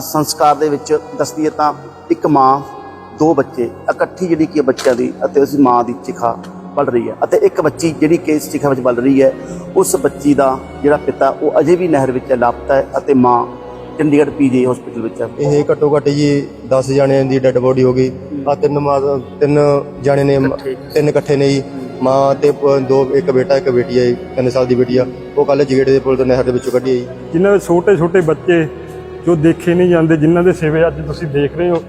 ਸੰਸਕਾਰ ਦੇ ਵਿੱਚ ਦੱਸਦੀ ਹੈ ਤਾਂ ਇੱਕ ਮਾਂ ਦੋ ਬੱਚੇ ਇਕੱਠੀ ਜਿਹੜੀ ਕਿ ਬੱਚਿਆਂ ਦੀ ਅਤੇ ਉਸ ਮਾਂ ਦੀ ਚਿਖਾ ਪੜ ਰਹੀ ਹੈ ਅਤੇ ਇੱਕ ਬੱਚੀ ਜਿਹੜੀ ਕਿ ਇਸ ਚਿਖਾ ਵਿੱਚ ਬਲ ਰਹੀ ਹੈ ਉਸ ਬੱਚੀ ਦਾ ਜਿਹੜਾ ਪਿਤਾ ਉਹ ਅਜੇ ਵੀ ਨਹਿਰ ਵਿੱਚ ਲਾਪਤਾ ਹੈ ਅਤੇ ਮਾਂ ਚੰਡੀਗੜ੍ਹ ਪੀਜੀ ਹਸਪੀਟਲ ਵਿੱਚ ਹੈ। ਇਹ ਘੱਟੋ ਘੱਟ ਜੀ 10 ਜਣਿਆਂ ਦੀ ਡੈੱਡ ਬੋਡੀ ਹੋ ਗਈ। ਆ ਤਿੰਨ ਮਾਂ ਤਿੰਨ ਜਣੇ ਨੇ। ਤਿੰਨ ਇਕੱਠੇ ਨੇ ਜੀ। ਮਾਂ ਤੇ ਦੋ ਇੱਕ ਬੇਟਾ ਇੱਕ ਬੇਟੀ ਹੈ ਜੀ, ਤਿੰਨ ਸਾਲ ਦੀ ਬੇਟੀ ਆ। ਉਹ ਕੱਲ ਜਗੇੜੇ ਦੇ ਪੁਲ ਤੋਂ ਨਹਿਰ ਦੇ ਵਿੱਚੋਂ ਕੱਢੀ ਹੈ ਜੀ। ਜਿਨ੍ਹਾਂ ਦੇ ਛੋਟੇ ਛੋਟੇ ਬੱਚੇ ਜੋ ਦੇਖੇ ਨਹੀਂ ਜਾਂਦੇ ਜਿਨ੍ਹਾਂ ਦੇ ਸਿਵੇ ਅੱਜ ਤੁਸੀਂ ਦੇਖ ਰਹੇ ਹੋ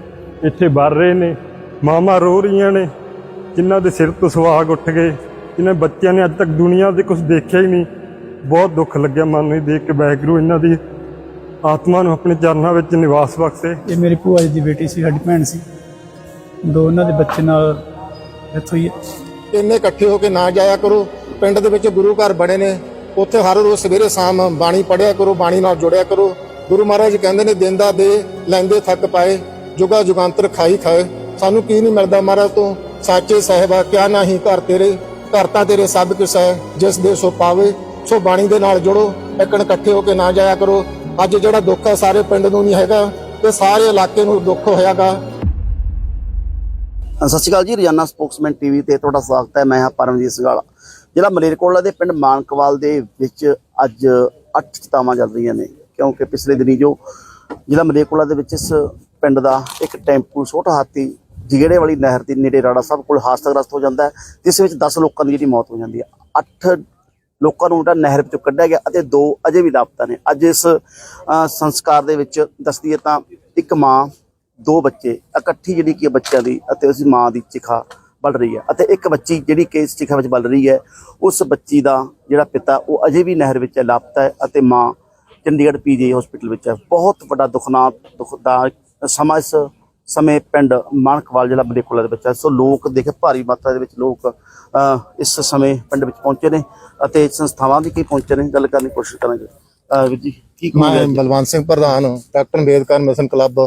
ਇੱਥੇ ਵਰ ਰਹੇ ਨੇ ਮਾਵਾਂ ਰੋ ਰਹੀਆਂ ਨੇ ਜਿਨ੍ਹਾਂ ਦੇ ਸਿਰ ਤੋਂ ਸੁਹਾਗ ਉੱਠ ਗਏ ਜਿਨ੍ਹਾਂ ਬੱਚਿਆਂ ਨੇ ਅੱਜ ਤੱਕ ਦੁਨੀਆ ਦੇ ਕੁਝ ਦੇਖਿਆ ਹੀ ਨਹੀਂ। ਬਹੁਤ ਦੁੱਖ ਲੱਗਿਆ ਮਨ ਨੂੰ ਇਹ ਦੇਖ ਕੇ ਵਾਹਿਗੁਰੂ ਇਹਨਾਂ ਦੀ ਆਤਮਾ ਨੂੰ ਆਪਣੇ ਚਰਨਾਂ ਵਿੱਚ ਨਿਵਾਸ ਬਖਸ਼ੇ। ਇਹ ਮੇਰੀ ਭੂਆ ਜੀ ਦੀ ਬੇਟੀ ਸੀ ਸਾਡੀ ਭੈਣ ਸੀ। ਦੋ ਉਹਨਾਂ ਦੇ ਬੱਚੇ ਨਾਲ ਡੈਥ ਹੋਈ ਹੈ। ਇੰਨੇ ਇਕੱਠੇ ਹੋ ਕੇ ਨਾ ਜਾਇਆ ਕਰੋ ਪਿੰਡ ਦੇ ਵਿੱਚ ਗੁਰੂ ਘਰ ਬਣੇ ਨੇ ਉੱਥੇ ਹਰ ਰੋਜ਼ ਸਵੇਰੇ ਸ਼ਾਮ ਬਾਣੀ ਪੜਿਆ ਕਰੋ ਬਾਣੀ ਨਾਲ ਜੁੜਿਆ ਕਰੋ। ਗੁਰੂ ਮਹਾਰਾਜ ਕਹਿੰਦੇ ਨੇ ਦਿੰਦਾ ਦੇ ਲੈਂਦੇ ਥੱਕ ਪਾਏ, ਜੁਗਾ ਜੁਗਾਂਤਰ ਖਾਈ ਖਾਏ। ਸਾਨੂੰ ਕੀ ਨਹੀਂ ਮਿਲਦਾ ਮਹਾਰਾਜ ਤੋਂ? ਸਾਚੇ ਸਾਹਿਬਾ, ਕਿਆ ਨਹੀਂ ਘਰ ਤੇਰੇ, ਘਰ ਤਾਂ ਤੇਰੇ ਸਭ ਕੁਛ ਹੈ। ਜਿਸ ਦੇ ਸੋ ਪਾਵੇ, ਸੋ ਬਾਣੀ ਦੇ ਨਾਲ ਜੁੜੋ, ਇੱਕਣ ਇਕੱਠੇ ਹੋ ਕੇ ਨਾ ਜਾਇਆ ਕਰੋ। ਅੱਜ ਜਿਹੜਾ ਦੁੱਖ ਹੈ ਸਾਰੇ ਪਿੰਡ ਨੂੰ ਨਹੀਂ ਹੈਗਾ, ਤੇ ਸਾਰੇ ਇਲਾਕੇ ਨੂੰ ਦੁੱਖ ਹੋਇਆਗਾ। ਸਤਿ ਸ਼੍ਰੀ ਅਕਾਲ ਜੀ, ਰੋਜ਼ਾਨਾ ਸਪੋਕਸਮੈਨ ਟੀਵੀ ਤੇ ਤੁਹਾਡਾ ਸਵਾਗਤ ਹੈ। ਮੈਂ ਹਾਂ ਪਰਮਜੀਤ ਸੰਗਾਲਾ। ਜ਼ਿਲ੍ਹਾ ਮਲੇਰਕੋਟਲਾ ਦੇ ਪਿੰਡ ਮਾਨਕਵਾਲ ਦੇ ਵਿੱਚ ਅੱਜ 8 ਚਿਤਾਵਾਂ ਚੱਲ ਰਹੀਆਂ ਨੇ। ਕਿਉਂਕਿ ਪਿਛਲੇ ਦਿਨੀ ਜੋ ਜ਼ਿਲ੍ਹਾ ਮਲੇਕੋਲਾ ਦੇ ਵਿੱਚ ਇਸ ਪਿੰਡ ਦਾ ਇੱਕ ਟੈਂਪੂ ਛੋਟਾ ਹਾਥੀ ਜਿਗੜੇ ਵਾਲੀ ਨਹਿਰ ਦੇ ਨੇੜੇ ਰਾੜਾ ਸਾਹਿਬ ਕੋਲ ਹਾਦਸਾਗ੍ਰਸਤ ਹੋ ਜਾਂਦਾ ਹੈ, ਜਿਸ ਵਿੱਚ 10 ਲੋਕਾਂ ਦੀ ਜਿਹੜੀ ਮੌਤ ਹੋ ਜਾਂਦੀ ਹੈ। 8 ਲੋਕਾਂ ਨੂੰ ਜਿਹੜਾ ਨਹਿਰ ਵਿੱਚੋਂ ਕੱਢਿਆ ਗਿਆ ਅਤੇ ਦੋ ਅਜੇ ਵੀ ਲਾਪਤਾ ਨੇ। ਅੱਜ ਇਸ ਸੰਸਕਾਰ ਦੇ ਵਿੱਚ ਦੱਸਦੀ ਹੈ ਤਾਂ ਇੱਕ ਮਾਂ, ਦੋ ਬੱਚੇ, ਇਕੱਠੀ ਜਿਹੜੀ ਕਿ ਬੱਚਿਆਂ ਦੀ ਅਤੇ ਉਸ ਮਾਂ ਦੀ ਚਿਖਾ ਬਲ ਰਹੀ ਹੈ ਅਤੇ ਇੱਕ ਬੱਚੀ ਜਿਹੜੀ ਕਿ ਇਸ ਚਿਖਾ ਵਿੱਚ ਬਲ ਰਹੀ ਹੈ, ਉਸ ਬੱਚੀ ਦਾ ਜਿਹੜਾ ਪਿਤਾ ਉਹ ਅਜੇ ਵੀ ਨਹਿਰ ਵਿੱਚ ਲਾਪਤਾ ਹੈ ਅਤੇ ਮਾਂ ਚੰਡੀਗੜ੍ਹ ਪੀਜੀ ਹਸਪੀਟਲ ਵਿੱਚ ਹੈ। ਬਹੁਤ ਵੱਡਾ ਦੁਖਨਾ ਦੁੱਖ ਦਾ ਸਮਾਂ ਇਸ ਸਮੇਂ ਪਿੰਡ ਮਾਨਕਵਾਲ ਜ਼ਿਲ੍ਹਾ ਬਲੇਕੋਲਾ ਦੇ ਵਿੱਚ ਹੈ। ਸੋ ਲੋਕ ਦੇਖੇ, ਭਾਰੀ ਮਾਤਰਾ ਦੇ ਵਿੱਚ ਲੋਕ ਇਸ ਸਮੇਂ ਪਿੰਡ ਵਿੱਚ ਪਹੁੰਚੇ ਨੇ ਅਤੇ ਸੰਸਥਾਵਾਂ ਵੀ ਕਈ ਪਹੁੰਚੇ ਨੇ। ਗੱਲ ਕਰਨ ਦੀ ਕੋਸ਼ਿਸ਼ ਕਰਾਂਗੇ। ਵੀਰ ਜੀ, ਕੀ ਮੈਂ ਬਲਵੰਤ ਸਿੰਘ ਪ੍ਰਧਾਨ captain Ambedkar mission club,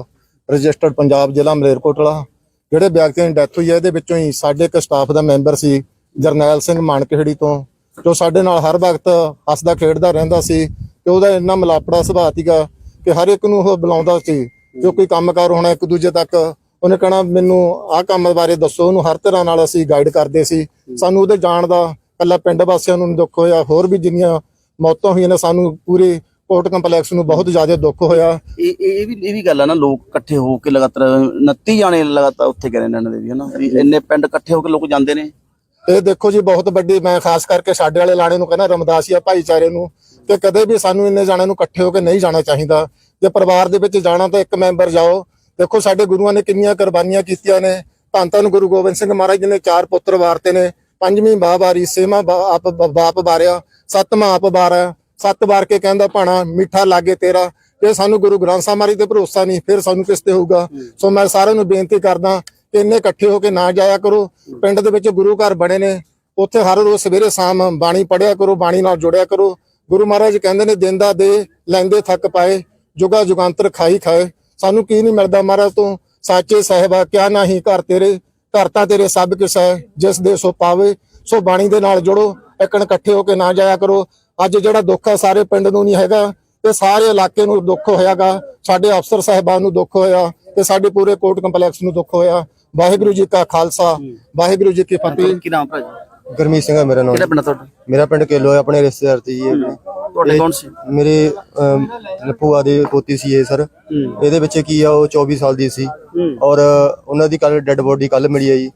registered Punjab ਜ਼ਿਲ੍ਹਾ ਮਲੇਰਕੋਟਲਾ, ਜਿਹੜੇ ਵਿਅਕਤੀਆਂ ਦੀ ਡੈਥ ਹੋਈ ਹੈ, ਇਹਦੇ ਵਿੱਚੋਂ ਹੀ ਸਾਡੇ ਇੱਕ ਸਟਾਫ ਦਾ ਮੈਂਬਰ ਸੀ, ਜਰਨੈਲ ਸਿੰਘ ਮਾਨਕਹੇੜੀ ਤੋਂ, ਜੋ ਸਾਡੇ ਨਾਲ ਹਰ ਵਕਤ ਹੱਸਦਾ ਖੇਡਦਾ ਰਹਿੰਦਾ ਸੀ। ਤੇ ਉਹਦਾ ਇੰਨਾ ਮਲਾਪੜਾ ਸੁਭਾਅ ਸੀਗਾ ਕਿ ਹਰ ਇੱਕ ਨੂੰ ਉਹ ਬੁਲਾਉਂਦਾ ਸੀ ਜੋ ਕੋਈ ਕੰਮਕਾਰ ਹੋਣਾ ਇੱਕ ਦੂਜੇ ਤੱਕ ਉਹਨੇ ਕਹਣਾ ਮੈਨੂੰ ਆਹ ਕੰਮ ਬਾਰੇ ਦੱਸੋ। ਉਹਨੂੰ ਹਰ ਤਰ੍ਹਾਂ ਨਾਲ ਅਸੀਂ ਗਾਈਡ ਕਰਦੇ ਸੀ। ਸਾਨੂੰ ਉਹਦੇ ਜਾਣ ਦਾ ਕੱਲਾ ਪਿੰਡ ਵਾਸੀਆਂ ਨੂੰ ਦੁੱਖ ਹੋਇਆ ਹੋਰ ਵੀ ਜਿੰਨੀਆਂ ਮੌਤਾਂ ਹੋਈਆਂ ਨੇ ਸਾਨੂੰ ਪੂਰੇ ਕੋਰਟ ਕੰਪਲੈਕਸ ਨੂੰ ਬਹੁਤ ਜ਼ਿਆਦਾ ਦੁੱਖ ਹੋਇਆ। ਇਹ ਇਹ ਵੀ ਇਹ ਵੀ ਗੱਲ ਆ ਨਾ ਲੋਕ ਇਕੱਠੇ ਹੋ ਕੇ ਲਗਾਤਾਰ 29 ਜਾਣੇ ਲਗਾਤਾਰ ਉੱਥੇ ਗਏ ਨੇ ਇਹਨਾਂ ਦੇ ਵੀ ਹਨਾ? ਇੰਨੇ ਪਿੰਡ ਇਕੱਠੇ ਹੋ ਕੇ ਲੋਕ ਜਾਂਦੇ ਨੇ। ਇਹ ਦੇਖੋ ਜੀ ਬਹੁਤ ਵੱਡੀ ਮੈਂ ਖਾਸ ਕਰਕੇ ਸਾਡੇ ਵਾਲੇ ਲਾਣੇ ਨੂੰ ਕਹਿੰਦਾ ਰਮਦਾਸੀਆ ਭਾਈਚਾਰੇ ਨੂੰ। ਕਿ ਕਦੇ ਵੀ ਸਾਨੂੰ ਇੰਨੇ ਜਾਣਿਆਂ ਨੂੰ ਇਕੱਠੇ ਹੋ ਕੇ ਨਹੀਂ ਜਾਣਾ ਚਾਹੀਦਾ। ਜੇ ਪਰਿਵਾਰ ਦੇ ਵਿੱਚ ਜਾਣਾ ਤਾਂ ਇੱਕ ਮੈਂਬਰ ਜਾਓ। ਦੇਖੋ, ਸਾਡੇ ਗੁਰੂਆਂ ਨੇ ਕਿੰਨੀਆਂ ਕੁਰਬਾਨੀਆਂ ਕੀਤੀਆਂ ਨੇ। ਧੰਨ ਧੰਨ ਗੁਰੂ ਗੋਬਿੰਦ ਸਿੰਘ ਮਹਾਰਾਜ ਜੀ ਨੇ ਚਾਰ ਪੁੱਤਰ ਵਾਰਤੇ ਨੇ। ਪੰਜਵੀਂ ਬਾਹ ਵਾਰੀ ਛੇਵਾਂ ਬਾ- ਆਪ ਬਾਪ ਵਾਰਿਆ। ਸੱਤਵਾਂ ਆਪ ਵਾਰਿਆ ਸੱਤ ਵਾਰ ਕੇ ਕਹਿੰਦਾ, ਭਾਣਾ, ਮਿੱਠਾ ਲਾਗੇ ਤੇਰਾ। ਜੇ ਸਾਨੂੰ ਗੁਰੂ ਗ੍ਰੰਥ ਸਾਹਿਬ ਮਹਾਰਾਜ ਤੇ ਭਰੋਸਾ ਨਹੀਂ, ਫਿਰ ਸਾਨੂੰ ਕਿਸ ਤੇ ਹੋਊਗਾ? ਸੋ ਮੈਂ ਸਾਰਿਆਂ ਨੂੰ ਬੇਨਤੀ ਕਰਦਾ ਕਿ ਇੰਨੇ ਇਕੱਠੇ ਹੋ ਕੇ ਨਾ ਜਾਇਆ ਕਰੋ। ਪਿੰਡ ਦੇ ਵਿੱਚ ਗੁਰੂ ਘਰ ਬਣੇ ਨੇ। ਉੱਥੇ ਹਰ ਰੋਜ਼ ਸਵੇਰੇ ਸ਼ਾਮ ਬਾਣੀ ਪੜਿਆ ਕਰੋ, ਬਾਣੀ ਨਾਲ ਜੁੜਿਆ ਕਰੋ। ਗੁਰੂ ਮਹਾਰਾਜ ਕਹਿੰਦੇ ਨੇ ਦਿੰਦਾ ਦੇ ਲੈਂਦੇ ਥੱਕ ਪਾਏ ਜੁਗਾ ਜੁਗਾਂਤਰ ਖਾਈ ਖਾਏ। ਸਾਨੂੰ ਕੀ ਨਹੀਂ ਮਿਲਦਾ ਮਹਾਰਾਜ ਤੋਂ? ਸਾਚੇ ਸਾਹਿਬਾ ਕਿਆ ਨਹੀਂ ਘਰ ਤੇਰੇ ਘਰ ਤਾਂ ਤੇਰੇ ਸਭ ਕੁਛ ਹੈ ਜਿਸ ਦੇ ਸੋ ਪਾਵੇ ਸੋ ਬਾਣੀ ਦੇ ਨਾਲ ਜੁੜੋ ਇੱਕਣ ਇਕੱਠੇ ਹੋ ਕੇ ਨਾ ਜਾਇਆ ਕਰੋ। ਅੱਜ ਜਿਹੜਾ ਦੁੱਖ ਹੈ ਸਾਰੇ ਪਿੰਡ ਨੂੰ ਨਹੀਂ ਹੈਗਾ ਤੇ ਸਾਰੇ ਇਲਾਕੇ ਨੂੰ ਦੁੱਖ ਹੋਇਆਗਾ। ਸਾਡੇ ਅਫਸਰ ਸਾਹਿਬਾਨ ਨੂੰ ਦੁੱਖ ਹੋਇਆ ਤੇ ਸਾਡੇ ਪੂਰੇ ਕੋਰਟ ਕੰਪਲੈਕਸ ਨੂੰ ਦੁੱਖ ਹੋਇਆ। ਵਾਹਿਗੁਰੂ ਜੀ ਕਾ ਖਾਲਸਾ ਵਾਹਿਗੁਰੂ ਜੀ ਕੀ ਫਤਿਹ। ਕੀ ਨਾਮ ਗਰਮੀਤ ਸਿੰਘ ਹੈ ਮੇਰਾ ਨਾਮ। ਕਿਹੜਾ ਪਿੰਡ ਆ ਤੁਹਾਡਾ? ਮੇਰਾ ਪਿੰਡ ਕੇਲੋ ਹੈ ਆਪਣੇ ਰਿਸ਼ਤੇਦਾਰ ਤੇ ਜੀ ਆਪਣੇ। ਤੁਹਾਡੇ ਕੌਣ ਸੀ? ਮੇਰੇ ਅਮ, ਭੂਆ ਦੇ ਪੋਤੀ ਸੀ ਇਹ ਸਰ। ਇਹਦੇ ਵਿੱਚ ਕੀ ਆ ਉਹ 24 ਸਾਲ ਦੀ ਸੀ। ਔਰ ਉਹਨਾਂ ਦੀ ਕੱਲ ਡੈੱਡ ਬੋਡੀ ਕੱਲ ਮਿਲੀ ਹੈ ਜੀ।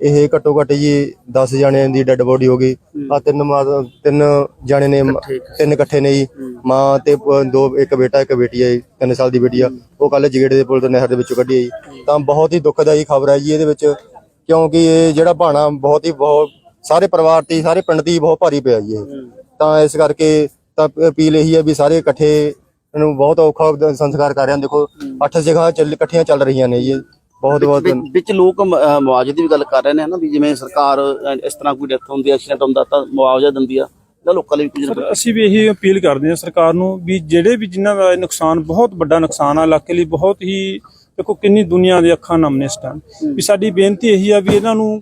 ਇਹ ਘੱਟੋ ਘੱਟ ਜੀ 10 ਜਣਿਆਂ ਦੀ ਡੈੱਡ ਬੋਡੀ ਹੋ ਗਈ। ਆ ਤਿੰਨ ਮਾਂ ਤਿੰਨ ਜਣੇ ਨੇ ਤਿੰਨ ਇਕੱਠੇ ਨੇ ਜੀ। ਮਾਂ ਤੇ ਪ- ਦੋ ਇੱਕ ਬੇਟਾ ਇੱਕ ਬੇਟੀ ਹੈ ਜੀ, ਤਿੰਨ ਸਾਲ ਦੀ ਬੇਟੀ ਆ। ਉਹ ਕੱਲ ਜਗੇੜੇ ਦੇ ਪੁਲ ਤੋਂ ਨਹਿਰ ਦੇ ਵਿੱਚੋਂ ਕੱਢੀ ਹੈ ਜੀ। ਤਾਂ ਬਹੁਤ ਹੀ ਦੁੱਖਦਾਈ ਖਬਰ ਹੈ ਜੀ ਇਹਦੇ ਵਿੱਚ। ਕਿਉਂਕਿ ਇਹ ਜਿਹੜਾ ਭਾਣਾ ਬਹੁਤ ਹੀ ਬਹੁਤ ਸਾਰੇ ਪਰਿਵਾਰ ਤੇ ਸਾਰੇ ਪਿੰਡ ਦੀ ਬਹੁਤ ਭਾਰੀ ਪਿਆ ਜੀ ਇਹ। ਤਾਂ ਇਸ ਕਰਕੇ ਤਾਂ ਅਪੀਲ ਇਹੀ ਹੈ ਵੀ ਸਾਰੇ ਇਕੱਠੇ ਨੂੰ ਬਹੁਤ ਔਖਾ ਸੰਸਕਾਰ ਕਰ ਰਹੇ ਹਨ। ਦੇਖੋ ਅੱਠ ਜਗ੍ਹਾ ਚੱਲ ਇਕੱਠੀਆਂ ਚੱਲ ਰਹੀਆਂ ਨੇ ਜੀ। ਬਹੁਤ ਬਹੁਤ ਵਿੱਚ- ਲੋਕ ਮੁਆਵਜ਼ੇ ਦੀ ਵੀ ਗੱਲ ਕਰ ਰਹੇ ਨੇ ਹਨਾ ਵੀ ਜਿਵੇਂ ਸਰਕਾਰ ਇਸ ਤਰ੍ਹਾਂ ਕੋਈ ਡੈਥ ਹੁੰਦੀ ਹੈ ਐਕਸੀਡੈਂਟ ਹੁੰਦਾ ਤਾਂ ਮੁਆਵਜ਼ਾ ਦਿੰਦੀ ਆ ਤਾਂ ਲੋਕਾਂ ਲਈ ਵੀ ਕੁਝ ਅਸੀਂ ਵੀ ਇਹੀ ਅਪੀਲ ਕਰਦੇ ਹਾਂ ਸਰਕਾਰ ਨੂੰ ਵੀ ਜਿਹੜੇ ਵੀ ਜਿਨ੍ਹਾਂ ਦਾ ਨੁਕਸਾਨ ਬਹੁਤ ਵੱਡਾ ਨੁਕਸਾਨ ਆ ਇਲਾਕੇ ਲਈ ਬਹੁਤ ਹੀ ਦੇਖੋ ਕਿੰਨੀ ਦੁਨੀਆ ਦੇ ਅੱਖਾਂ ਨਮ ਨੇ ਇਸ ਟਾਈਮ ਵੀ ਸਾਡੀ ਬੇਨਤੀ ਇਹੀ ਆ ਵੀ ਇਹਨਾਂ ਨੂੰ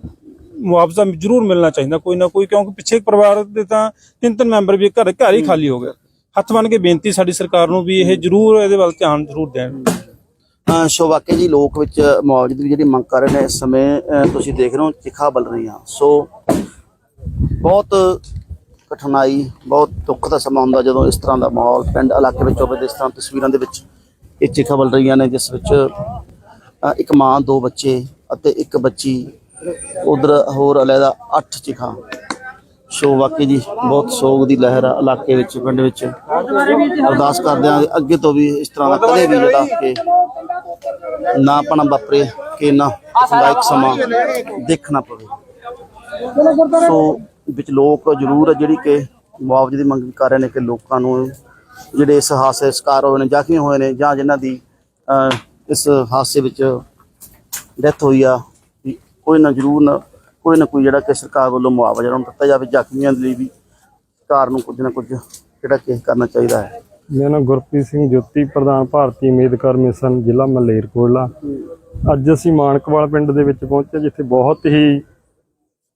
ਮੁਆਵਜ਼ਾ ਜ਼ਰੂਰ ਮਿਲਣਾ ਚਾਹੀਦਾ ਕੋਈ ਨਾ ਕੋਈ ਕਿਉਂਕਿ ਪਿੱਛੇ ਪਰਿਵਾਰ ਦੇ ਤਾਂ ਤਿੰਨ ਤਿੰਨ ਮੈਂਬਰ ਵੀ ਘਰ ਘਰ ਹੀ ਖਾਲੀ ਹੋ ਗਏ। ਹੱਥ ਬੰਨ ਕੇ ਬੇਨਤੀ ਸਾਡੀ ਸਰਕਾਰ ਨੂੰ ਵੀ ਇਹ ਜ਼ਰੂਰ ਇਹਦੇ ਵੱਲ ਧਿਆਨ ਜ਼ਰੂਰ ਦੇਣ। ਸੋ ਵਾਕਈ ਜੀ ਲੋਕ ਵਿੱਚ ਮੁਆਵਜ਼ੇ ਦੀ ਜਿਹੜੀ ਮੰਗ ਕਰ ਰਹੇ ਨੇ ਇਸ ਸਮੇਂ ਤੁਸੀਂ ਦੇਖ ਰਹੇ ਹੋ ਚਿਖਾ ਬਲ ਰਹੀਆਂ ਸੋ ਬਹੁਤ ਕਠਿਨਾਈ ਬਹੁਤ ਦੁੱਖ ਦਾ ਸਮਾਂ ਹੁੰਦਾ ਜਦੋਂ ਇਸ ਤਰ੍ਹਾਂ ਦਾ ਮਾਹੌਲ ਪਿੰਡ ਇਲਾਕੇ ਵਿੱਚ ਹੋਵੇ ਤੇ ਇਸ ਤਰ੍ਹਾਂ ਤਸਵੀਰਾਂ ਦੇ ਵਿੱਚ ਇਹ ਚਿਖਾ ਬਲ ਰਹੀਆਂ ਨੇ ਜਿਸ ਵਿੱਚ ਇੱਕ ਮਾਂ ਦੋ ਬੱਚੇ ਅਤੇ ਇੱਕ ਬੱਚੀ ਉਧਰ ਹੋਰ ਅਲੈਦਾ ਅੱਠ ਚਿਖਾ। ਸੋ ਵਾਕਈ ਜੀ ਬਹੁਤ ਸੋਗ ਦੀ ਲਹਿਰ ਆ ਇਲਾਕੇ ਵਿੱਚ ਪਿੰਡ ਵਿੱਚ। ਅਰਦਾਸ ਕਰਦੇ ਹਾਂ ਅੱਗੇ ਤੋਂ ਵੀ ਇਸ ਤਰ੍ਹਾਂ ਦਾ ਕਦੇ ਵੀ ਜਿਹੜਾ ਕਿ ਨਾ ਆਪਣਾ ਵਾਪਰੇ ਕਿ ਨਾ ਲਾਇਕ ਸਮਾਂ ਦੇਖਣਾ ਪਵੇ। ਸੋ ਵਿੱਚ ਲੋਕ ਜ਼ਰੂਰ ਆ ਜਿਹੜੀ ਕਿ ਮੁਆਵਜ਼ੇ ਦੀ ਮੰਗ ਵੀ ਕਰ ਰਹੇ ਨੇ ਕਿ ਲੋਕਾਂ ਨੂੰ ਜਿਹੜੇ ਇਸ ਹਾਦਸੇ ਸ਼ਿਕਾਰ ਹੋਏ ਨੇ ਜ਼ਖਮੀ ਹੋਏ ਨੇ ਜਾਂ ਜਿਨ੍ਹਾਂ ਦੀ ਅਹ, ਇਸ ਹਾਦਸੇ ਵਿੱਚ ਡੈਥ ਹੋਈ ਆ ਕੋਈ ਨਾ ਜ਼ਰੂਰ ਨਾ, ਕੋਈ ਨਾ ਕੋਈ ਜਿਹੜਾ ਕਿ ਸਰਕਾਰ ਵੱਲੋਂ ਮੁਆਵਜ਼ਾ ਉਹਨਾਂ ਨੂੰ ਦਿੱਤਾ ਜਾਵੇ ਜ਼ਖਮੀਆਂ ਦੇ ਲਈ ਵੀ, ਸਰਕਾਰ ਨੂੰ ਕੁਝ ਨਾ ਕੁਝ ਜਿਹੜਾ ਕਿ ਕਰਨਾ ਚਾਹੀਦਾ ਹੈ। ਮੇਰਾ ਨਾਮ ਗੁਰਪ੍ਰੀਤ ਸਿੰਘ ਜੋਤੀ, ਪ੍ਰਧਾਨ ਭਾਰਤੀ ਉਮੀਦਕਾਰ ਮਿਸ਼ਨ ਜ਼ਿਲ੍ਹਾ ਮਲੇਰਕੋਟਲਾ ਅੱਜ ਅਸੀਂ ਮਾਨਕਵਾਲ ਪਿੰਡ ਦੇ ਵਿੱਚ ਪਹੁੰਚੇ, ਜਿੱਥੇ ਬਹੁਤ ਹੀ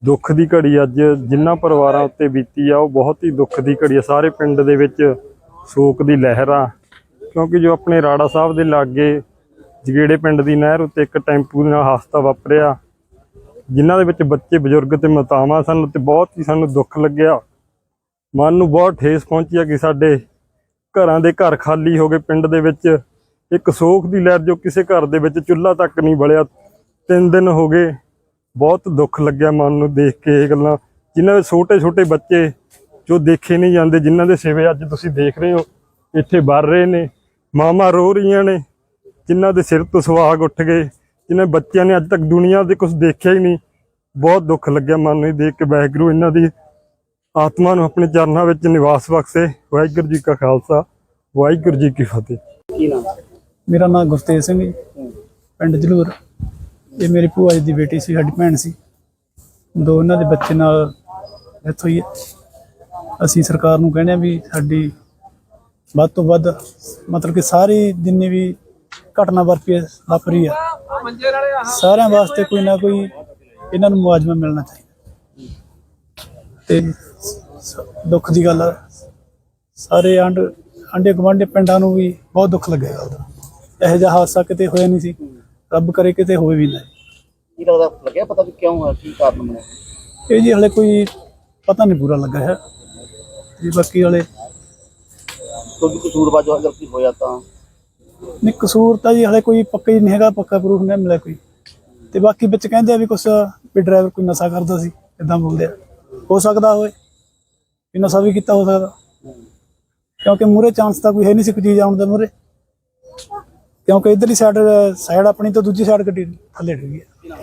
ਦੁੱਖ ਦੀ ਘੜੀ ਅੱਜ ਜਿਨ੍ਹਾਂ ਪਰਿਵਾਰਾਂ ਉੱਤੇ ਬੀਤੀ ਆ, ਉਹ ਬਹੁਤ ਹੀ ਦੁੱਖ ਦੀ ਘੜੀ ਆ। ਸਾਰੇ ਪਿੰਡ ਦੇ ਵਿੱਚ ਸ਼ੋਕ ਦੀ ਲਹਿਰ ਆ, ਕਿਉਂਕਿ ਜੋ ਆਪਣੇ ਰਾੜਾ ਸਾਹਿਬ ਦੇ ਲਾਗੇ ਜਗੇੜੇ ਪਿੰਡ ਦੀ ਨਹਿਰ ਉੱਤੇ ਇੱਕ ਟੈਂਪੂ ਦੇ ਨਾਲ ਹਾਦਸਾ ਵਾਪਰਿਆ ਜਿਨ੍ਹਾਂ ਦੇ ਵਿੱਚ ਬੱਚੇ ਬਜ਼ੁਰਗ ਤੇ ਮਾਤਾਵਾਂ ਸਨ ਤੇ ਬਹੁਤ ਹੀ ਸਾਨੂੰ ਦੁੱਖ ਲੱਗਿਆ। ਮਨ ਨੂੰ ਬਹੁਤ ਠੇਸ ਪਹੁੰਚੀ ਕਿ ਸਾਡੇ ਘਰਾਂ ਦੇ ਘਰ ਖਾਲੀ ਹੋ ਗਏ ਪਿੰਡ ਦੇ ਵਿੱਚ। ਇੱਕ ਸੋਖ ਦੀ ਲਹਿਰ ਜੋ ਕਿਸੇ ਘਰ ਦੇ ਵਿੱਚ ਚੁੱਲ੍ਹਾ ਤੱਕ ਨਹੀਂ ਬਲਿਆ। ਤਿੰਨ ਦਿਨ ਹੋ ਗਏ, ਬਹੁਤ ਦੁੱਖ ਲੱਗਿਆ ਮਨ ਨੂੰ ਦੇਖ ਕੇ ਇਹ ਗੱਲਾਂ। ਜਿਨ੍ਹਾਂ ਦੇ ਛੋਟੇ ਛੋਟੇ ਬੱਚੇ ਜੋ ਦੇਖੇ ਨਹੀਂ ਜਾਂਦੇ, ਜਿਨ੍ਹਾਂ ਦੇ ਸਿਵੇ ਅੱਜ ਤੁਸੀਂ ਦੇਖ ਰਹੇ ਹੋ, ਇੱਥੇ ਵਰ ਰਹੇ ਨੇ ਮਾਮਾ ਰੋ ਰਹੀਆਂ ਨੇ, ਜਿਨ੍ਹਾਂ ਦੇ ਸਿਰ ਤੋਂ ਸੁਹਾਗ ਉੱਠ ਗਏ। ਜਿਨ੍ਹਾਂ ਬੱਚਿਆਂ ਨੇ ਅੱਜ ਤੱਕ ਦੁਨੀਆ ਦੇ ਕੁਝ ਦੇਖਿਆ ਹੀ ਨਹੀਂ ਬਹੁਤ ਦੁੱਖ ਲੱਗਿਆ ਮਨ ਨੂੰ ਇਹ ਦੇਖ ਕੇ ਵਾਹਿਗੁਰੂ ਇਹਨਾਂ ਦੀ ਆਤਮਾ ਨੂੰ ਆਪਣੇ ਚਰਨਾਂ ਵਿੱਚ ਨਿਵਾਸ ਬਖਸ਼ੇ। ਵਾਹਿਗੁਰੂ ਜੀ ਕਾ ਖਾਲਸਾ ਵਾਹਿਗੁਰੂ ਜੀ ਕੀ ਫਤਿਹ। ਕੀ ਨਾਮ? ਮੇਰਾ ਨਾਮ ਗੁਰਤੇਜ ਸਿੰਘ ਜੀ ਪਿੰਡ ਜਲੂਰ। ਇਹ ਮੇਰੀ ਭੂਆ ਜੀ ਦੀ ਬੇਟੀ ਸੀ ਸਾਡੀ ਭੈਣ ਸੀ। ਦੋ ਇਹਨਾਂ ਦੇ ਬੱਚੇ ਨਾਲ ਡੈਥ ਹੋਈ ਹੈ। ਅਸੀਂ ਸਰਕਾਰ ਨੂੰ ਕਹਿੰਦੇ ਆ ਵੀ ਸਾਡੀ ਵੱਧ ਤੋਂ ਵੱਧ ਮਤਲਬ ਕਿ ਸਾਰੀ ਜਿੰਨੀ ਵੀ ਘਟਨਾ ਵਾਪਰੀ ਹੈ ਵਾਪਰੀ ਹੈ ਸਾਰਿਆਂ ਵਾਸਤੇ ਕੋਈ ਨਾ ਕੋਈ ਇਹਨਾਂ ਨੂੰ ਮੁਆਵਜ਼ਾ ਮਿਲਣਾ ਚਾਹੀਦਾ। ਤੇ ਦੁੱਖ ਦੀ ਗੱਲ ਆ ਸਾਰੇ ਆਂਡ ਆਂਡੇ ਗਵਾਂਡੇ ਪਿੰਡਾਂ ਨੂੰ ਵੀ ਬਹੁਤ ਦੁੱਖ ਲੱਗੇਗਾ ਉਹਦਾ। ਇਹੋ ਜਿਹਾ ਹਾਦਸਾ ਕਿਤੇ ਹੋਇਆ ਨਹੀਂ ਸੀ ਰੱਬ ਕਰੇ ਕਿਤੇ ਹੋਵੇ ਵੀ ਨਾ। ਕੀ ਲੱਗਦਾ ਲੱਗਿਆ ਪਤਾ ਵੀ ਕਿਉਂ ਹੋਇਆ ਕੀ ਕਾਰਨ ਬਣਿਆ? ਇਹ ਜੀ ਹਲੇ ਕੋਈ ਪਤਾ ਨਹੀਂ ਪੂਰਾ ਲੱਗਾ ਹੈ। ਜੀ ਬਾਕੀ ਹਲੇ ਕਿਉਂਕਿ ਕਸੂਰਵਾਰ ਜੋ ਗਲਤੀ ਹੋਇਆ ਤਾਂ ਨਹੀਂ, ਕਸੂਰ ਤਾਂ ਜੀ ਹਲੇ ਕੋਈ ਪੱਕਾ ਹੀ ਨਹੀਂ ਹੈਗਾ, ਪੱਕਾ ਪ੍ਰੂਫ ਨਹੀਂ ਮਿਲਿਆ ਕੋਈ। ਤੇ ਬਾਕੀ ਵਿੱਚ ਕਹਿੰਦੇ ਆ ਵੀ ਕੁਛ ਵੀ ਡਰਾਈਵਰ ਕੋਈ ਨਸ਼ਾ ਕਰਦਾ ਸੀ ਇਦਾਂ ਬੋਲਦੇ ਆ। ਹੋ ਸਕਦਾ ਹੋਵੇ, ਵੀ ਨਸ਼ਾ ਵੀ ਕੀਤਾ ਹੋ ਸਕਦਾ। ਕਿਉਂਕਿ ਮੂਰੇ ਚਾਂਸ ਤਾਂ ਕੋਈ ਹੈ ਨਹੀਂ ਸੀ ਕੋਈ ਚੀਜ਼ ਆਉਣ ਦਾ ਮੂਰੇ ਕਿਉਂਕਿ ਇਧਰਲੀ ਸਾਈਡ ਸਾਈਡ ਆਪਣੀ ਤੋਂ ਦੂਜੀ ਸਾਈਡ ਗੱਡੀ ਥੱਲੇ ਡਿੱਗੀ ਹੈ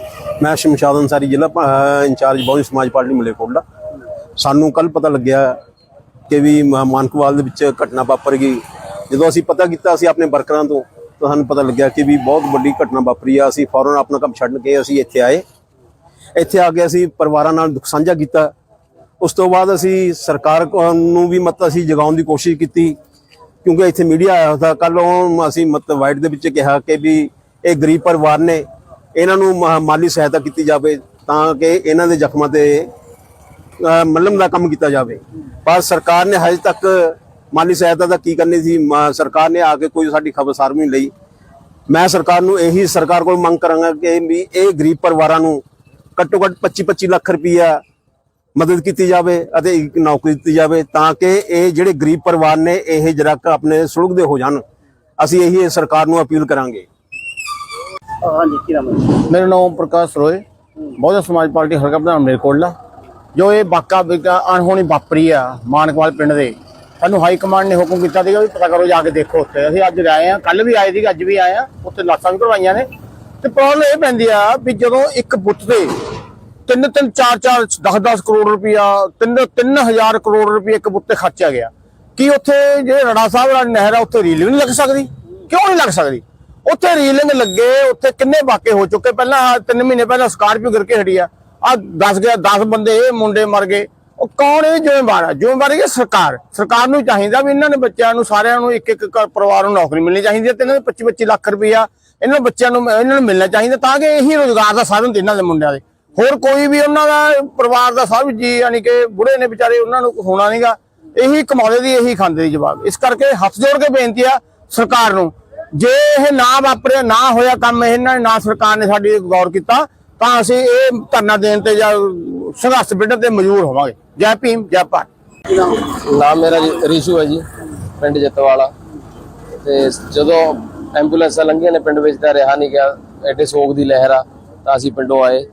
ਮੈਂ ਸ਼ਮਸ਼ਾਦ ਅੰਸਾਰੀ ਜ਼ਿਲ੍ਹਾ ਇੰਚਾਰਜ ਬਹੁਜਨ ਸਮਾਜ ਪਾਰਟੀ ਮਲੇਕੋਟਲਾ ਸਾਨੂੰ ਕੱਲ ਪਤਾ ਲੱਗਿਆ ਕਿ ਵੀ ਮਾਨਕਵਾਲ ਦੇ ਵਿੱਚ ਘਟਨਾ ਵਾਪਰ ਗਈ। ਜਦੋਂ ਅਸੀਂ ਪਤਾ ਕੀਤਾ ਅਸੀਂ ਆਪਣੇ ਵਰਕਰਾਂ ਤੋਂ ਤਾਂ ਸਾਨੂੰ ਪਤਾ ਲੱਗਿਆ ਕਿ ਵੀ ਬਹੁਤ ਵੱਡੀ ਘਟਨਾ ਵਾਪਰੀ ਆ ਅਸੀਂ ਫੌਰਨ ਆਪਣਾ ਕੰਮ ਛੱਡ ਕੇ ਅਸੀਂ ਇੱਥੇ ਆਏ। ਇੱਥੇ ਆ ਕੇ ਅਸੀਂ ਪਰਿਵਾਰਾਂ ਨਾਲ ਦੁੱਖ ਸਾਂਝਾ ਕੀਤਾ। ਉਸ ਤੋਂ ਬਾਅਦ ਅਸੀਂ ਸਰਕਾਰ ਨੂੰ ਵੀ ਮਤ ਅਸੀਂ ਜਗਾਉਣ ਦੀ ਕੋਸ਼ਿਸ਼ ਕੀਤੀ ਕਿਉਂਕਿ ਇੱਥੇ ਮੀਡੀਆ ਆਇਆ ਹੋਇਆ ਕੱਲ ਅਸੀਂ ਮਤ ਵਾਈਟ ਦੇ ਵਿੱਚ ਕਿਹਾ ਕਿ ਵੀ ਇਹ ਗਰੀਬ ਪਰਿਵਾਰ ਨੇ ਇਹਨਾਂ ਨੂੰ ਮਾ- ਮਾਲੀ ਸਹਾਇਤਾ ਕੀਤੀ ਜਾਵੇ ਤਾਂ ਕਿ ਇਹਨਾਂ ਦੇ ਜ਼ਖਮਾਂ ਤੇ ਅਹ, ਮੱਲਮ ਦਾ ਕੰਮ ਕੀਤਾ ਜਾਵੇ। ਪਰ ਸਰਕਾਰ ਨੇ ਹਜੇ ਤੱਕ ਮਾਲੀ ਸਹਾਇਤਾ ਦਾ ਕੀ ਕਰਨੀ ਸੀ? ਸਰਕਾਰ ਨੇ ਆ ਕੇ ਕੋਈ ਸਾਡੀ ਖਬਰਸਾਰ ਵੀ ਨਹੀਂ ਲਈ। ਮੈਂ ਸਰਕਾਰ ਨੂੰ ਇਹੀ ਸਰਕਾਰ ਕੋਲ ਮੰਗ ਕਰਾਂਗਾ ਕਿ ਵੀ ਇਹ ਗਰੀਬ ਪਰਿਵਾਰਾਂ ਨੂੰ ਘੱਟੋ ਘੱਟ 25 25 ਲੱਖ ਰੁਪਈਆ ਮਦਦ ਕੀਤੀ ਜਾਵੇ ਅਤੇ ਇੱਕ ਨੌਕਰੀ ਦਿੱਤੀ ਜਾਵੇ ਤਾਂ ਕਿ ਇਹ ਜਿਹੜੇ ਗਰੀਬ ਪਰਿਵਾਰ ਨੇ ਇਹ ਜਰਕ ਆਪਣੇ ਸੁਲਗਦੇ ਹੋ ਜਾਣ। ਅਸੀਂ ਇਹੀ ਸਰਕਾਰ ਨੂੰ ਅਪੀਲ ਕਰਾਂਗੇ। ਹਾਂਜੀ ਕੀ ਨਾਮ ਹੈ? ਮੇਰਾ ਨਾਮ ਪ੍ਰਕਾਸ਼ ਰੋਏ। ਬਹੁਜਨ ਸਮਾਜ ਪਾਰਟੀ ਹਲਕਾ ਪ੍ਰਧਾਨ ਮਲੇਰਕੋਟਲਾ ਜੋ ਇਹ ਵਾਕਾ ਵਿਕਾ ਅਣਹੋਣੀ ਵਾਪਰੀ ਆ ਮਾਨਕਵਾਲ ਪਿੰਡ ਦੇ। ਸਾਨੂੰ ਹਾਈ ਕਮਾਂਡ ਨੇ ਹੁਕਮ ਕੀਤਾ ਸੀਗਾ ਵੀ ਪਤਾ ਕਰੋ ਜਾ ਕੇ ਦੇਖੋ ਉੱਥੇ। ਅਸੀਂ ਅੱਜ ਆਏ ਆ ਕੱਲ ਵੀ ਆਏ ਸੀਗੇ, ਅੱਜ ਵੀ ਆਏ ਆ ਉੱਥੇ ਲਾਸ਼ਾਂ ਵੀ ਕਰਵਾਈਆਂ ਨੇ। ਤੇ ਪ੍ਰੋਬਲਮ ਇਹ ਪੈਂਦੀ ਆ ਵੀ ਜਦੋਂ ਇੱਕ ਬੁੱਤ ਤੇ ਤਿੰਨ ਤਿੰਨ, ਚਾਰ ਚਾਰ 10 10 ਕਰੋੜ ਰੁਪਇਆ, ਤਿੰਨ 3000 ਕਰੋੜ ਰੁਪਇਆ ਇੱਕ ਬੁੱਤ ਤੇ ਖਰਚਿਆ ਗਿਆ। ਕੀ ਉੱਥੇ ਜਿਹੜੇ ਰੜਾ ਸਾਹਿਬ ਵਾਲੀ ਨਹਿਰ ਆ, ਉੱਥੇ ਰੀਲਿੰਗ ਵੀ ਨਹੀਂ ਲੱਗ ਸਕਦੀ? ਕਿਉਂ ਨਹੀਂ ਲੱਗ ਸਕਦੀ? ਉੱਥੇ ਰੀਲਿੰਗ ਲੱਗੇ, ਉੱਥੇ ਕਿੰਨੇ ਵਾਕੇ ਹੋ ਚੁੱਕੇ? ਪਹਿਲਾਂ ਆਹ ਤਿੰਨ ਮਹੀਨੇ ਪਹਿਲਾਂ ਸਕਾਰਪੀਓ ਗਿਰ ਕੇ ਹਟੀ ਆ। ਆ 10 ਗਿਆ 10 ਬੰਦੇ ਮੁੰਡੇ ਮਰ ਗਏ। ਉਹ ਕੌਣ ਇਹ ਜ਼ਿੰਮੇਵਾਰ ਜ਼ਿੰਮੇਵਾਰ ਇਹ ਸਰਕਾਰ। ਸਰਕਾਰ ਨੂੰ ਚਾਹੀਦਾ ਵੀ ਇਹਨਾਂ ਨੇ ਬੱਚਿਆਂ ਨੂੰ ਸਾਰਿਆਂ ਨੂੰ ਇੱਕ ਇੱਕ ਪਰਿਵਾਰ ਨੂੰ ਨੌਕਰੀ ਮਿਲਣੀ ਚਾਹੀਦੀ ਹੈ ਤੇ ਇਹਨਾਂ ਦੇ 25 25 ਲੱਖ ਰੁਪਇਆ ਇਹਨਾਂ ਬੱਚਿਆਂ ਨੂੰ ਇਹਨਾਂ ਨੂੰ ਮਿਲਣਾ ਚਾਹੀਦਾ ਤਾਂ ਕਿ ਇਹੀ ਰੋਜ਼ਗਾਰ ਦਾ ਸਾਧਨ ਇਹਨਾਂ ਦੇ ਮੁੰਡਿਆਂ ਦੇ। ਹੋਰ ਕੋਈ ਵੀ ਉਹਨਾਂ ਦਾ ਪਰਿਵਾਰ ਦਾ ਸਭ ਜੀ ਯਾਨੀ ਕਿ ਬੁੜੇ ਨੇ ਵਿਚਾਰੇ ਉਹਨਾਂ ਨੂੰ ਹੋਣਾ ਨਹੀਂਗਾ ਇਹੀ ਕਮਾਉਂਦੇ ਦੀ ਇਹੀ ਖਾਂਦੇ ਦੀ ਜਵਾਬ। ਇਸ ਕਰਕੇ ਹੱਥ ਜੋੜ ਕੇ ਬੇਨਤੀ ਆ ਸਰਕਾਰ ਨੂੰ। ਜੇ ਇਹ ਨਾ ਵਾਪਰਿਆ, ਨਾ ਹੋਇਆ ਕੰਮ, ਇਹਨਾਂ ਨੇ ਨਾ ਸਰਕਾਰ ਨੇ ਸਾਡੀ ਗੌਰ ਕੀਤਾ ਤਾਂ ਅਸੀਂ ਇਹ ਧਰਨਾ ਦੇਣ ਤੇ ਜਾਂ ਸੰਘਰਸ਼ ਵਿੱਢਣ ਤੇ ਮਜਬੂਰ ਹੋਵਾਂਗੇ। ਜੈ ਭੀਮ, ਜੈ ਭਾਰਤ। ਨਾਮ ਮੇਰਾ ਜੀ ਹੈ ਜੀ, ਪਿੰਡ ਜੱਤਵਾਲਾ। ਤੇ ਜਦੋਂ ਐਂਬੂਲੈਂਸਾਂ ਲੰਘੀਆਂ ਨੇ ਪਿੰਡ ਵਿੱਚ ਤਾਂ ਰਿਹਾ ਨਹੀਂ ਗਿਆ, ਐਡੇ ਸੋਗ ਦੀ ਲਹਿਰ ਆ, ਤਾਂ ਅਸੀਂ ਪਿੰਡੋਂ ਆਏ,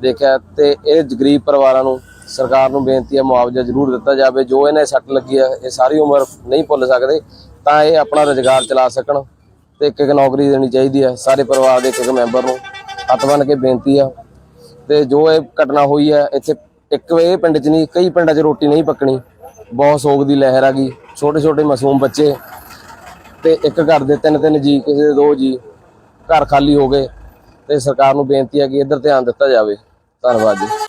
ਦੇਖਿਆ ਤੇ ਇਹ ਗਰੀਬ ਪਰਿਵਾਰਾਂ ਨੂੰ, ਸਰਕਾਰ ਨੂੰ ਬੇਨਤੀ ਹੈ, ਮੁਆਵਜ਼ਾ ਜ਼ਰੂਰ ਦਿੱਤਾ ਜਾਵੇ। ਜੋ ਇਹਨੇ ਸੱਟ ਲੱਗੀ ਹੈ ਇਹ ਸਾਰੀ ਉਮਰ ਨਹੀਂ ਭੁੱਲ ਸਕਦੇ, ਤਾਂ ਇਹ ਆਪਣਾ ਰੁਜ਼ਗਾਰ ਚਲਾ ਸਕਣ ਤੇ ਇੱਕ ਇੱਕ ਨੌਕਰੀ ਦੇਣੀ ਚਾਹੀਦੀ ਹੈ, ਸਾਰੇ ਪਰਿਵਾਰ ਦੇ ਇੱਕ ਇੱਕ ਮੈਂਬਰ ਨੂੰ। ਹੱਥ ਬੰਨ ਕੇ ਬੇਨਤੀ ਆ। ਤੇ ਜੋ ਇਹ ਘਟਨਾ ਹੋਈ ਹੈ ਇੱਥੇ ਇੱਕ ਇਹ ਪਿੰਡ 'ਚ ਨਹੀਂ, ਕਈ ਪਿੰਡਾਂ 'ਚ ਰੋਟੀ ਨਹੀਂ ਪੱਕਣੀ। ਬਹੁਤ ਸੋਗ ਦੀ ਲਹਿਰ ਆ ਗਈ। ਛੋਟੇ ਛੋਟੇ ਮਾਸੂਮ ਬੱਚੇ। ਤੇ ਇੱਕ ਘਰ ਦੇ ਤਿੰਨ ਤਿੰਨ ਜੀ, ਕਿਸੇ ਦੇ ਦੋ ਜੀ, ਘਰ ਖਾਲੀ ਹੋ ਗਏ। ਤੇ ਸਰਕਾਰ ਨੂੰ ਬੇਨਤੀ ਹੈ ਕਿ ਇੱਧਰ ਧਿਆਨ ਦਿੱਤਾ ਜਾਵੇ। ਧੰਨਵਾਦ ਜੀ।